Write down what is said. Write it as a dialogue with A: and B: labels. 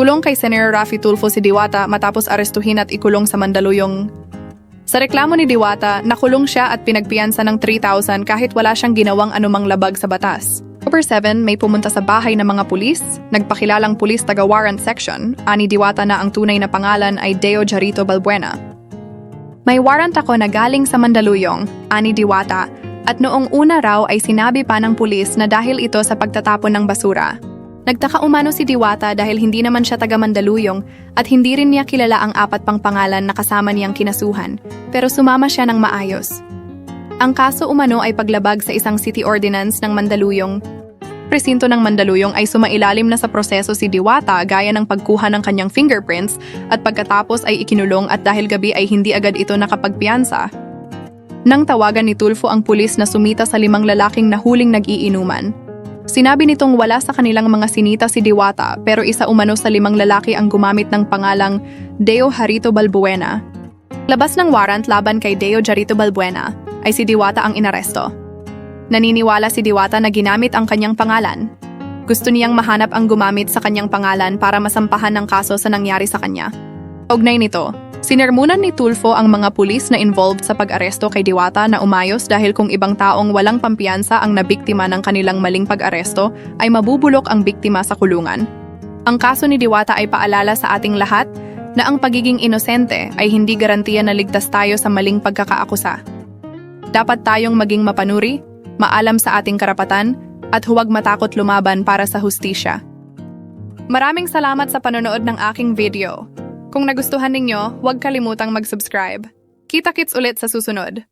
A: Kulong kay Senator Rafi Tulfo si Diwata matapos arestuhin at ikulong sa Mandaluyong. Sa reklamo ni Diwata, nakulong siya at pinagpiyansa ng 3,000 kahit wala siyang ginawang anumang labag sa batas. October 7, may pumunta sa bahay ng mga pulis, nagpakilalang pulis taga warrant section, ani Diwata na ang tunay na pangalan ay Deo Jarito Balbuena. May warrant ako na galing sa Mandaluyong, ani Diwata, at noong una raw ay sinabi pa ng pulis na dahil ito sa pagtatapon ng basura. Nagtaka umano si Diwata dahil hindi naman siya taga Mandaluyong at hindi rin niya kilala ang apat pang pangalan na kasama niyang kinasuhan, pero sumama siya ng maayos. Ang kaso umano ay paglabag sa isang city ordinance ng Mandaluyong. Presinto ng Mandaluyong ay sumailalim na sa proseso si Diwata gaya ng pagkuha ng kanyang fingerprints at pagkatapos ay ikinulong at dahil gabi ay hindi agad ito nakapagpiyansa. Nang tawagan ni Tulfo ang pulis na sumita sa limang lalaking nahuling nag-iinuman. Sinabi nitong wala sa kanilang mga sinita si Diwata pero isa umano sa limang lalaki ang gumamit ng pangalang Deo Harito Balbuena. Labas ng warrant laban kay Deo Jarito Balbuena ay si Diwata ang inaresto. Naniniwala si Diwata na ginamit ang kanyang pangalan. Gusto niyang mahanap ang gumamit sa kanyang pangalan para masampahan ng kaso sa nangyari sa kanya. Ugnay nito, sinermunan ni Tulfo ang mga pulis na involved sa pag-aresto kay Diwata na umayos dahil kung ibang taong walang pampiyansa ang nabiktima ng kanilang maling pag-aresto ay mabubulok ang biktima sa kulungan. Ang kaso ni Diwata ay paalala sa ating lahat na ang pagiging inosente ay hindi garantiya na ligtas tayo sa maling pagkakaakusa. Dapat tayong maging mapanuri, maalam sa ating karapatan, at huwag matakot lumaban para sa hustisya. Maraming salamat sa panonood ng aking video. Kung nagustuhan ninyo, huwag kalimutang mag-subscribe. Kita-kits ulit sa susunod.